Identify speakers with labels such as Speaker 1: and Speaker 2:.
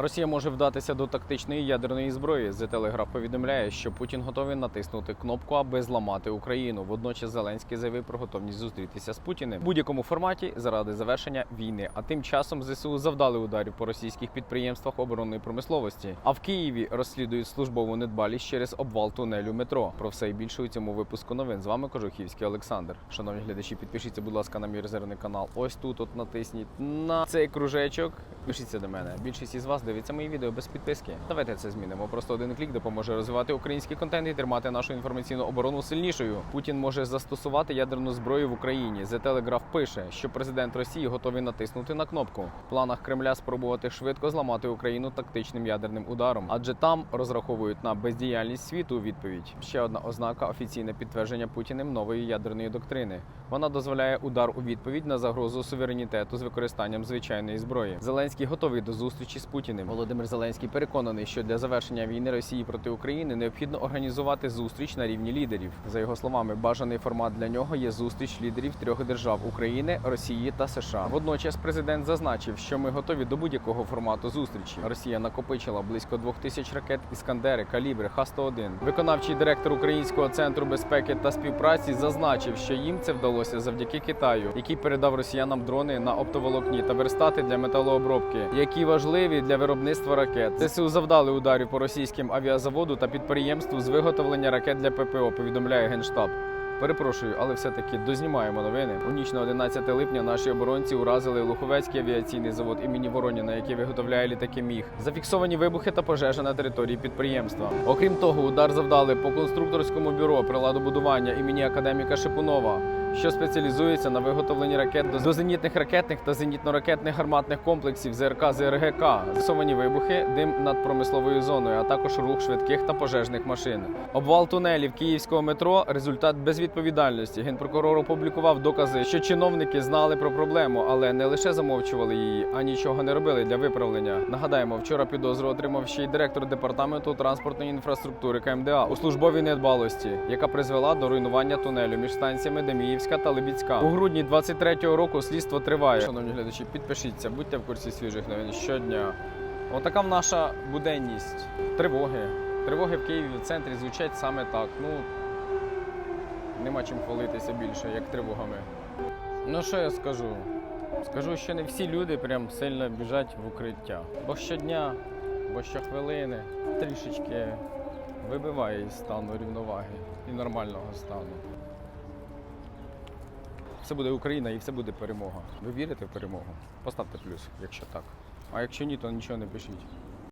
Speaker 1: Росія може вдатися до тактичної ядерної зброї. The Telegraph повідомляє, що Путін готовий натиснути кнопку, аби зламати Україну. Водночас Зеленський заявив про готовність зустрітися з Путіним в будь-якому форматі заради завершення війни. А тим часом ЗСУ завдали ударів по російських підприємствах оборонної промисловості. А в Києві розслідують службову недбалість через обвал тунелю метро. Про все і більше у цьому випуску новин. З вами Кожухівський Олександр. Шановні глядачі, підпишіться, будь ласка, на мій резервний канал. Ось тут от натисніть на цей кружечок. Пишіться до мене. Більшість із вас дивиться мої відео без підписки. Давайте це змінимо. Просто один клік допоможе розвивати український контент і тримати нашу інформаційну оборону сильнішою. Путін може застосувати ядерну зброю в Україні. The Telegraph пише, що президент Росії готовий натиснути на кнопку. В планах Кремля спробувати швидко зламати Україну тактичним ядерним ударом, адже там розраховують на бездіяльність світу. у Відповідь ще одна ознака офіційне підтвердження Путіним нової ядерної доктрини. Вона дозволяє удар у відповідь на загрозу суверенітету з використанням звичайної зброї. Зеленський готовий до зустрічі з Путіним. Володимир Зеленський переконаний, що для завершення війни Росії проти України необхідно організувати зустріч на рівні лідерів. За його словами, бажаний формат для нього є зустріч лідерів трьох держав України, Росії та США. Водночас президент зазначив, що ми готові до будь-якого формату зустрічі. Росія накопичила близько двох тисяч ракет іскандери, калібри, Х-101. Виконавчий директор Українського центру безпеки та співпраці зазначив, що їм це вдалося завдяки Китаю, який передав росіянам дрони на оптоволокні та верстати для металообробки, які важливі для виробництва ракет. ЗСУ завдали ударів по російським авіазаводу та підприємству з виготовлення ракет для ППО. Повідомляє генштаб. Перепрошую, але все-таки дознімаємо новини. У ніч на 11 липня наші оборонці уразили Луховецький авіаційний завод імені Вороніна, який виготовляє літаки Міг. Зафіксовані вибухи та пожежа на території підприємства. Окрім того, удар завдали по конструкторському бюро приладобудування імені академіка Шипунова. Що спеціалізується на виготовленні ракет до- зенітних ракетних та зенітно-ракетних гарматних комплексів ЗРК ЗРГК, засовані вибухи, дим над промисловою зоною, а також рух швидких та пожежних машин. Обвал тунелів київського метро результат безвідповідальності. Генпрокурор опублікував докази, що чиновники знали про проблему, але не лише замовчували її, а нічого не робили для виправлення. Нагадаємо, вчора підозру отримав ще й директор департаменту транспортної інфраструктури КМДА у службовій недбалості, яка призвела до руйнування тунелю між станціями Деміївська та Лебідська. У грудні 23-го року слідство триває. Шановні глядачі, підпишіться, будьте в курсі свіжих новин щодня. Отака наша буденність. Тривоги. Тривоги в Києві в центрі звучать саме так. Ну нема чим хвалитися більше, як тривогами. Ну що я скажу? Скажу, що не всі люди прям сильно біжать в укриття. Бо щодня, бо щохвилини трішечки вибиває із стану рівноваги і нормального стану. Все буде Україна і все буде перемога. Ви вірите в перемогу? Поставте плюс, якщо так. А якщо ні, то нічого не пишіть.